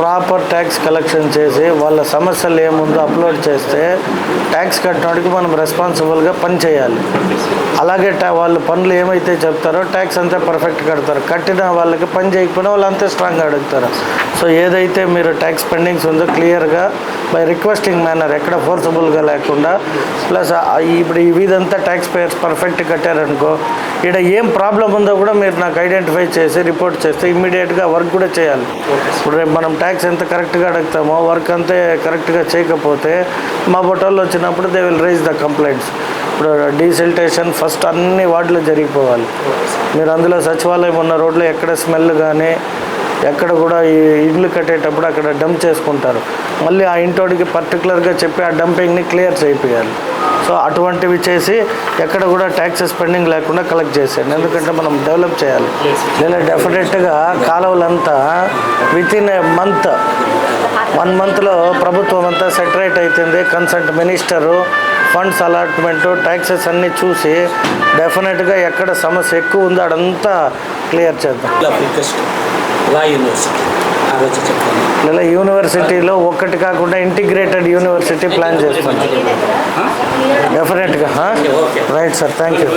Proper tax collection చేసి వాళ్ళ సమస్యలు ఏముందో అప్లోడ్ చేస్తే ట్యాక్స్ కట్టినోడికి మనం రెస్పాన్సిబుల్గా పని చేయాలి. అలాగే ట్యా వాళ్ళు పనులు ఏమైతే చెప్తారో ట్యాక్స్ అంతా పర్ఫెక్ట్ కడతారు. కట్టిన వాళ్ళకి పని చేయకపోయినా వాళ్ళు అంతే స్ట్రాంగ్గా అడుగుతారు. సో ఏదైతే మీరు ట్యాక్స్ పెండింగ్స్ ఉందో క్లియర్గా బై రిక్వెస్టింగ్ మేనర్ ఎక్కడ ఫోర్సబుల్గా లేకుండా ప్లస్ ఇప్పుడు ఈ వీధంతా ట్యాక్స్ పేయర్స్ పర్ఫెక్ట్ కట్టారనుకో ఇక్కడ ఏం ప్రాబ్లం ఉందో కూడా మీరు నాకు ఐడెంటిఫై చేసి రిపోర్ట్ చేస్తే ఇమ్మీడియట్గా వర్క్ కూడా చేయాలి. ఇప్పుడు రేపు మనం ట్యాక్స్ ట్యాక్స్ ఎంత కరెక్ట్గా అడుగుతామో వర్క్ అంతే కరెక్ట్గా చేయకపోతే మా బొట్టోళ్ళు వచ్చినప్పుడు they will raise the complaints ఇప్పుడు డీసిల్టేషన్ ఫస్ట్ అన్ని వార్డులు జరిగిపోవాలి. మీరు అందులో సచివాలయం ఉన్న రోడ్లో ఎక్కడ స్మెల్ కానీ ఎక్కడ కూడా ఈ ఇల్లు కట్టేటప్పుడు అక్కడ డంప్ చేసుకుంటారు. మళ్ళీ ఆ ఇంటోడికి పర్టికులర్గా చెప్పి ఆ డంపింగ్ని క్లియర్ చేయిపోయాలి. సో అటువంటివి చేసి ఎక్కడ కూడా ట్యాక్సెస్ పెండింగ్ లేకుండా కలెక్ట్ చేశాను ఎందుకంటే మనం డెవలప్ చేయాలి. లేదా డెఫినెట్గా కాలువలంతా with in a month one మంత్లో ప్రభుత్వం అంతా సెటరేట్ అవుతుంది consult minister funds allotment taxes అన్నీ చూసి డెఫినెట్గా ఎక్కడ సమస్య ఎక్కువ ఉందో అదంతా క్లియర్ చేద్దాం. యూనివర్సిటీ చెప్తాను. లేదా యూనివర్సిటీలో ఒక్కటి కాకుండా ఇంటిగ్రేటెడ్ యూనివర్సిటీ ప్లాన్ చేస్తాం డెఫినెట్గా రైట్ సార్ థ్యాంక్ యూ